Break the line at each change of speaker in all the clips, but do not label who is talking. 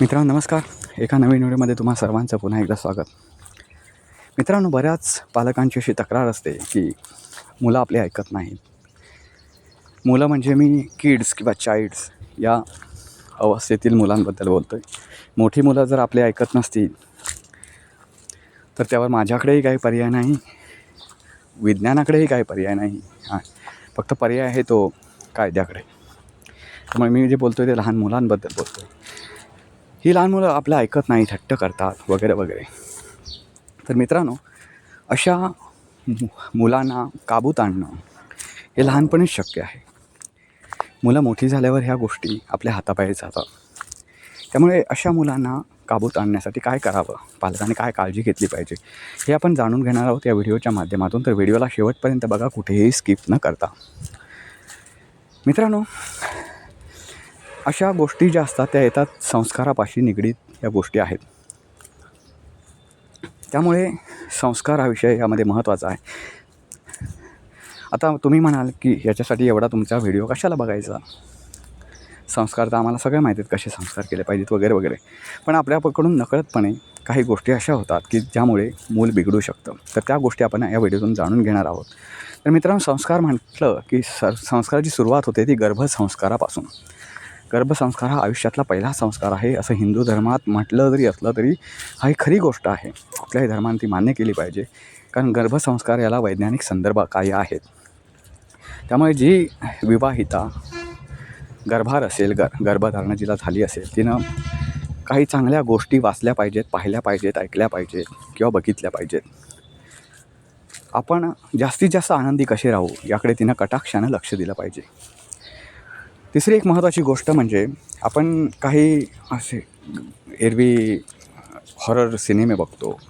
मित्रांनो नमस्कार. एका नवीन व्हिडिओमध्ये तुम्हा सर्वांचं पुन्हा एकदा स्वागत. मित्रांनो बऱ्याच पालकांची अशी तक्रार असते की मुलं आपली ऐकत नाहीत. मुलं म्हणजे मी किड्स किंवा चाइल्ड्स या अवस्थेतील मुलांबद्दल बोलतो आहे मोठी मुलं जर आपली ऐकत नसतील तर त्यावर माझ्याकडेही काही पर्याय नाही विज्ञानाकडेही काही पर्याय नाही. हां फक्त पर्याय आहे तो कायद्याकडे. त्यामुळे मी जे बोलतो आहे ते लहान मुलांबद्दल बोलतो आहे ही लहान मुलं आपलं ऐकत नाही थट्ट करतात वगैरे वगैरे. तर मित्रांनो अशा मु मुलांना काबूत आणणं हे लहानपणीच शक्य आहे. मुलं मोठी झाल्यावर ह्या गोष्टी आपल्या हातापायी जातात. त्यामुळे अशा मुलांना काबूत आणण्यासाठी काय करावं? पालकांनी काय काळजी घेतली पाहिजे? हे आपण जाणून घेणार आहोत या व्हिडिओच्या माध्यमातून. तर व्हिडिओला शेवटपर्यंत बघा कुठेही स्किप न करता. मित्रांनो अशा गोष्टी ज्या असतात त्या येतात संस्कारापाशी निगडीत या गोष्टी आहेत. त्यामुळे संस्कार हा विषय यामध्ये महत्त्वाचा आहे. आता तुम्ही म्हणाल की याच्यासाठी एवढा तुमचा व्हिडिओ कशाला बघायचा? संस्कार तर आम्हाला सगळ्या माहिती आहेत कसे संस्कार केले पाहिजेत वगैरे वगैरे. पण आपल्याकडून नकळतपणे काही गोष्टी अशा होतात की ज्यामुळे मूल बिघडू शकतं. तर त्या गोष्टी आपण या व्हिडिओतून जाणून घेणार आहोत. तर मित्रांनो संस्कार म्हटलं की सर संस्काराची सुरुवात होते ती गर्भसंस्कारापासून. गर्भसंस्कार हा आयुष्यातला पहिला संस्कार आहे असं हिंदू धर्मात म्हटलं जरी असलं तरी हा एक खरी गोष्ट आहे. कुठल्याही धर्माने ती मान्य केली पाहिजे. कारण गर्भसंस्कार याला वैज्ञानिक संदर्भ काय आहेत. त्यामुळे जी विवाहिता गर्भार असेल गर गर्भधारणा जिला झाली असेल तिनं काही चांगल्या गोष्टी वाचल्या पाहिजेत पाहिल्या पाहिजेत ऐकल्या पाहिजेत किंवा बघितल्या पाहिजेत. आपण जास्तीत जास्त आनंदी कसे राहू याकडे तिनं कटाक्षानं लक्ष दिलं पाहिजे. तिसरी एक महत्त्वाची गोष्ट म्हणजे आपण काही असे एरवी हॉरर सिनेमे बघतो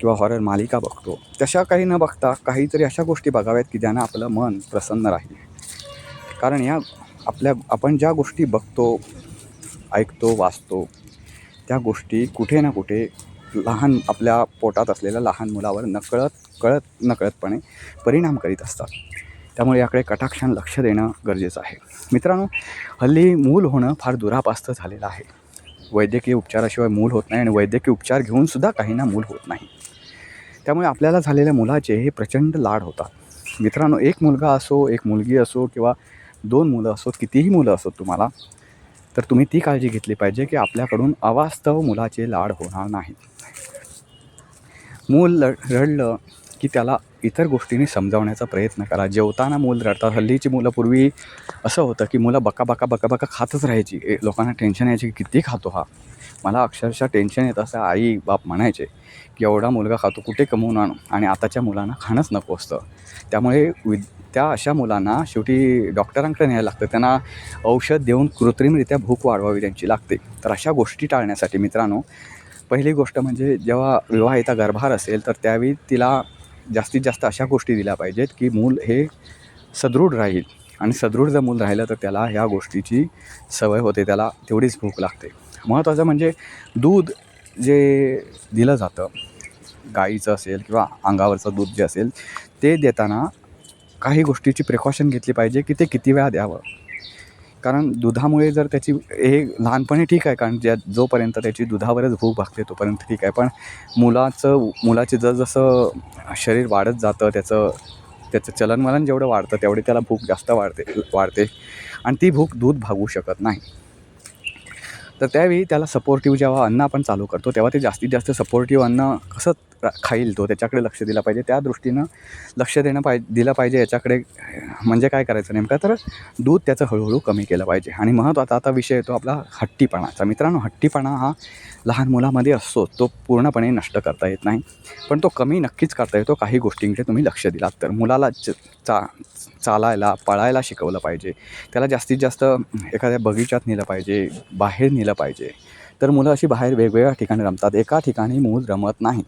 किंवा हॉरर मालिका बघतो तशा काही न बघता काहीतरी अशा गोष्टी बघाव्यात की ज्यानं आपलं मन प्रसन्न राहील. कारण या आपल्या आपण ज्या गोष्टी बघतो ऐकतो वाचतो त्या गोष्टी कुठे ना कुठे लहान आपल्या पोटात असलेल्या लहान मुलावर नकळत कळत नकळतपणे परिणाम करीत असतात. त्यामुळे याकडे कटाक्षान लक्ष देणं गरजेचं आहे. मित्रांनो हल्ली मूल होणं फार दुरापास्त झालेलं आहे. वैद्यकीय उपचाराशिवाय मूल होत नाही आणि वैद्यकीय उपचार घेऊनसुद्धा काहींना मूल होत नाही. त्यामुळे आपल्याला झालेल्या मुलाचे हे प्रचंड लाड होतात. मित्रांनो एक मुलगा असो एक मुलगी असो किंवा दोन मुलं असोत कितीही मुलं असोत तुम्हाला तर तुम्ही ती काळजी घेतली पाहिजे की आपल्याकडून अवास्तव मुलाचे लाड होणार नाहीत मूल लढ रडलं की त्याला इतर गोष्टींनी समजावण्याचा प्रयत्न करा. जेवताना मूल रडतात. हल्लीची मुलं पूर्वी असं होतं की मुलं बका बका बका बका खातच राहायची. ए लोकांना टेन्शन यायची की किती खातो हा? मला अक्षरशः टेन्शन येत असं आई बाप म्हणायचे की एवढा मुलगा खातो कुठे कमवून आणू? आणि आताच्या मुलांना खाणंच नको असतं. त्यामुळे विद त्या अशा मुलांना शेवटी डॉक्टरांकडे न्यायला लागतं. त्यांना औषध देऊन कृत्रिमरित्या भूक वाढवावी त्यांची लागते. तर अशा गोष्टी टाळण्यासाठी मित्रांनो पहिली गोष्ट म्हणजे जेव्हा विवाहिता गर्भार असेल तर त्यावेळी तिला जास्तीत जास्त अशा गोष्टी दिल्या पाहिजेत की मूल हे सदृढ राहील. आणि सदृढ जर मूल राहिलं तर त्याला ह्या गोष्टीची सवय होते त्याला तेवढीच भूक लागते. महत्त्वाचं म्हणजे दूध जे दिलं जातं गाईचं असेल किंवा अंगावरचं दूध जे असेल ते देताना काही गोष्टीची प्रिकॉशन घेतली पाहिजे की ते किती वेळा द्यावं. कारण दुधामुळे जर त्याची हे लहानपणी ठीक आहे कारण ज्या जोपर्यंत त्याची दुधावरच भूक भागते तोपर्यंत ठीक आहे. पण मुलाचं मुलाचे जसजसं शरीर वाढत जातं त्याचं त्याचं चलनवलन जेवढं वाढतं तेवढी त्याला भूक जास्त वाढते वाढते. आणि ती भूक दूध भागू शकत नाही. तर त्यावेळी त्याला सपोर्टिव्ह जेव्हा अन्न आपण चालू करतो तेव्हा ते जास्तीत जास्त सपोर्टिव्ह अन्न कसं खाईल तो त्याच्याकडे लक्ष दिलं पाहिजे. त्या दृष्टीनं लक्ष देणं पाहिजे दिलं पाहिजे याच्याकडे म्हणजे काय करायचं नेमकं? तर दूध त्याचं हळूहळू कमी केलं पाहिजे. आणि महत्त्वाचा आता विषय येतो आपला हट्टीपणाचा मित्रांनो हट्टीपणा हा लहान मुलामध्ये असतो. तो पूर्णपणे नष्ट करता येत नाही. पण तो कमी नक्कीच करता येतो. काही गोष्टींकडे तुम्ही लक्ष दिलात तर. मुलाला च चा चालायला पळायला शिकवलं पाहिजे. त्याला जास्तीत जास्त एखाद्या बगीचात नेलं पाहिजे बाहेर नेलं पाहिजे. तर मुलं अशी बाहेर वेगवेगळ्या ठिकाणी रमतात. एका ठिकाणी मूल रमत नाही.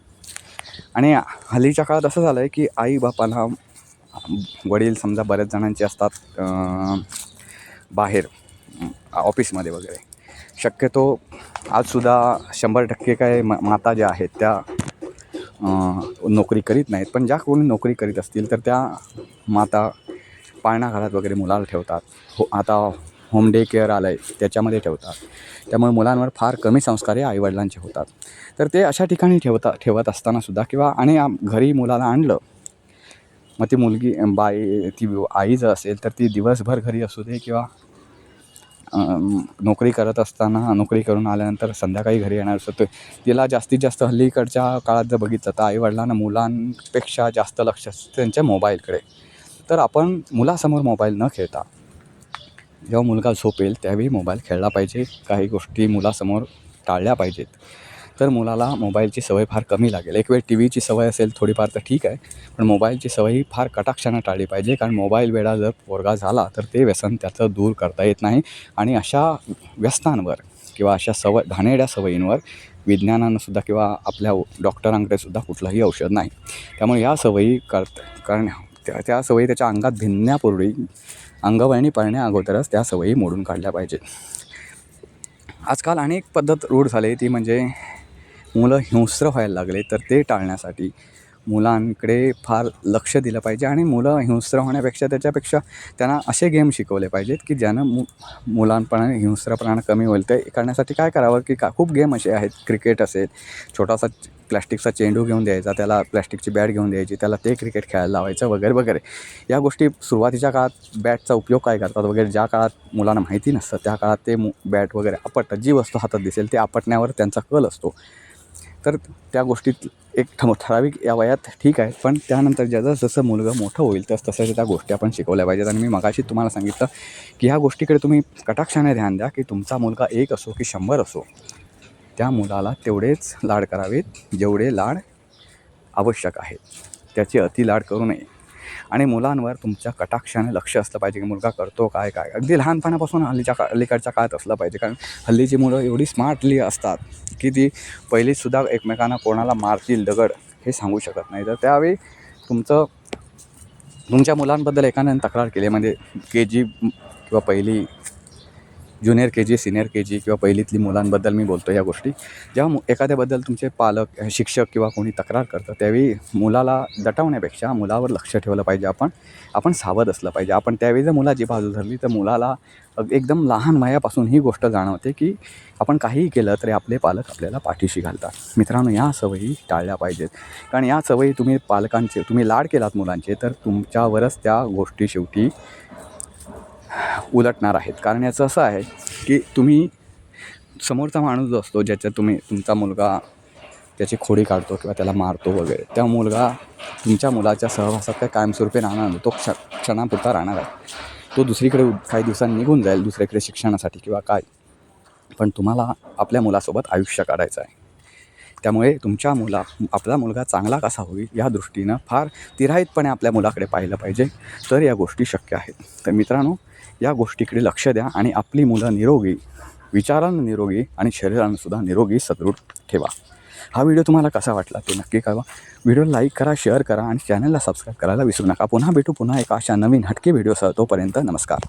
आणि हल्लीच्या काळात असं झालं आहे की आई बापाला वडील समजा बऱ्याच जणांचे असतात बाहेर ऑफिसमध्ये वगैरे. शक्यतो आजसुद्धा शंभर टक्के काय म माता ज्या आहेत त्या नोकरी करीत नाहीत. पण ज्या कोणी नोकरी करीत असतील तर त्या माता पाळणाघरात वगैरे मुलाला ठेवतात. हो आता होम डे केअर आलं आहे त्याच्यामध्ये ठेवतात. त्यामुळे मुलांवर फार कमी संस्कार हे आईवडिलांचे होतात. तर ते अशा ठिकाणी ठेवता ठेवत असतानासुद्धा किंवा आणि घरी मुलाला आणलं मग ती मुलगी बाई ती आई जर असेल तर ती दिवसभर घरी असू दे किंवा नोकरी करत असताना नोकरी करून आल्यानंतर संध्याकाळी घरी येणार असतो. तिला जास्तीत जास्त हल्लीकडच्या काळात जर बघितलं तर आईवडिलांना मुलांपेक्षा जास्त लक्ष असतं त्यांच्या मोबाईलकडे. तर आपण मुलासमोर मोबाईल न खेळता जेव्हा मुलगा झोपेल त्यावेळी मोबाईल खेळला पाहिजे. काही गोष्टी मुलासमोर टाळल्या पाहिजेत. तर मुलाला मोबाईलची सवय फार कमी लागेल. एक वेळ टी व्हीची सवय असेल थोडीफार तर ठीक आहे. पण मोबाईलची सवय ही फार कटाक्षानं टाळली पाहिजे. कारण मोबाईल वेळा जर पोरगा झाला तर ते व्यसन त्याचं दूर करता येत नाही. आणि अशा व्यसनांवर किंवा अशा सवय घाणेड्या सवयींवर विज्ञानानंसुद्धा किंवा आपल्या डॉक्टरांकडे सुद्धा कुठलंही औषध नाही. त्यामुळे या सवयी करत करण्या त्या त्या सवयी त्याच्या अंगात भिनण्यापूर्वी अंगवळणी पाळण्या अगोदरच त्या सवयी मोडून काढल्या पाहिजेत आजकाल अनेक पद्धत रूढ झाली ती म्हणजे मुलं हिंस्र व्हायला लागले तर ते टाळण्यासाठी मुलांकडे फार लक्ष दिलं पाहिजे आणि मुलं हिंस्र होण्यापेक्षा त्याच्यापेक्षा त्यांना असे गेम शिकवले पाहिजेत की ज्यानं मु मुलांपणाने हिंस्रपणा कमी होईल. ते करण्यासाठी काय करावं की का खूप गेम असे आहेत क्रिकेट असेल छोटासा प्लॅस्टिकचा चेंडू घेऊन द्यायचा त्याला प्लॅस्टिकची बॅट घेऊन द्यायची त्याला ते क्रिकेट खेळायला लावायचं वगैरे वगैरे. या गोष्टी सुरुवातीच्या काळात बॅटचा उपयोग काय करतात वगैरे ज्या काळात मुलांना माहिती नसतं त्या काळात ते मु बॅट वगैरे आपटतात जी वस्तू हातात दिसेल ते आपटण्यावर त्यांचा कल असतो. तर त्या गोष्टीत एक ठम ठराविक या वयात ठीक आहे पण त्यानंतर ज्या जसं मुलगा मोठं होईल तस तसं त्या गोष्टी आपण शिकवल्या पाहिजेत. आणि मी मगाशी तुम्हाला सांगितलं की ह्या गोष्टीकडे तुम्ही कटाक्षाने ध्यान द्या की तुमचा मुलगा एक असो की शंभर असो. त्या मुलाला तेवढेच लाड करावेत जेवढे लाड आवश्यक आहेत. त्याचे अति लाड करू नये. आणि मुलांवर तुमच्या कटाक्षाने लक्ष असलं पाहिजे की मुलगा करतो काय काय. अगदी लहानपणापासून हल्लीच्या का अलीकडच्या काळात असलं पाहिजे. कारण हल्लीची मुलं एवढी स्मार्टली असतात की ती पहिलीसुद्धा एकमेकांना कोणाला मारतील दगड हे सांगू शकत नाही. तर त्यावेळी तुमचं तुमच्या मुलांबद्दल एकाने तक्रार केली म्हणजे के जी किंवा पहिली junior K G senior K जी किंवा पहिलीतली मुलांबद्दल मी बोलतो या गोष्टी. जेव्हा मु एखाद्याबद्दल तुमचे पालक शिक्षक किंवा कोणी तक्रार करतं त्यावेळी मुलाला दटावण्यापेक्षा मुलावर लक्ष ठेवलं पाहिजे आपण. आपण सावध असलं पाहिजे. आपण त्यावेळी जर मुलाची बाजू धरली तर मुलाला एकदम लहान वयापासून ही गोष्ट जाणवते की आपण काहीही केलं तरी आपले पालक आपल्याला पाठीशी घालतात. मित्रांनो या सवयी टाळल्या पाहिजेत. कारण या सवयी तुम्ही पालकांचे तुम्ही लाड केलात मुलांचे तर तुमच्यावरच त्या गोष्टी शेवटी उलटणार आहेत. कारण याचं असं आहे की तुम्ही समोरचा माणूस जो असतो ज्याच्यात तुम्ही तुमचा मुलगा त्याची खोडी काढतो किंवा त्याला मारतो वगैरे त्या मुलगा तुमच्या मुलाच्या सहवासात काय कायमस्वरूपी राहणार नाही. तो क्ष क्षणापुरता राहणार आहे. तो दुसरीकडे काही दिवसांनी निघून जाईल दुसरीकडे शिक्षणासाठी किंवा काय. पण तुम्हाला आपल्या मुलासोबत आयुष्य काढायचं आहे. त्यामुळे तुमच्या मुला आपला मुलगा चांगला कसा होईल या दृष्टीनं फार तिराहितपणे आपल्या मुलाकडे पाहिलं पाहिजे. तर या गोष्टी शक्य आहेत. तर मित्रांनो या गोष्टीकडे लक्ष द्या आणि आपली मुलं निरोगी विचारानं निरोगी आणि शरीरानंसुद्धा निरोगी सदृढ ठेवा. हा व्हिडिओ तुम्हाला कसा वाटला ते नक्की कळवा. व्हिडिओ लाईक करा शेअर करा आणि चॅनलला सबस्क्राईब करायला विसरू नका. पुन्हा भेटू पुन्हा एका अशा नवीन हटके व्हिडिओसह तोपर्यंत नमस्कार.